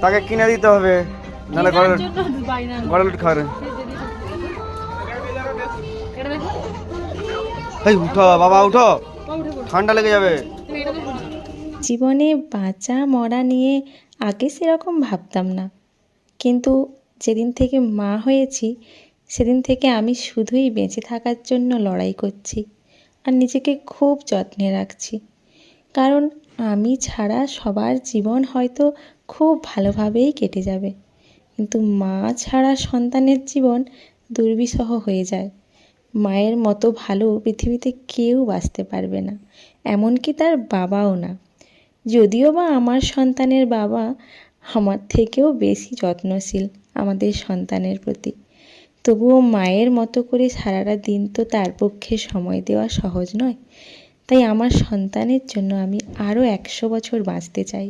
তাকে কিনে দিতে হবে নাহলে ঘরে ঘরে লুট খাবে এই উঠো বাবা উঠো। ঠান্ডা লেগে যাবে। জীবনে বাঁচা মরা নিয়ে আগে সেরকম ভাবতাম না। কিন্তু যেদিন থেকে মা হয়েছি সেদিন থেকে আমি শুধুই বেঁচে থাকার জন্য লড়াই করছি আর নিজেকে খুব যত্নে রাখছি। কারণ আমি ছাড়া সবার জীবন হয়তো খুব ভালোভাবেই কেটে যাবে। কিন্তু মা ছাড়া সন্তানের জীবন দুর্বিষহ হয়ে যায়। মায়ের মতো ভালো পৃথিবীতে কেউ বাঁচতে পারবে না, এমনকি তার বাবাও না। যদিও বা আমার সন্তানের বাবা আমার থেকেও বেশি যত্নশীল আমাদের সন্তানের প্রতি, তবুও মায়ের মতো করে সারাটা দিন তো তার পক্ষে সময় দেওয়া সহজ নয়। তাই আমার সন্তানের জন্য আমি আরও একশো বছর বাঁচতে চাই।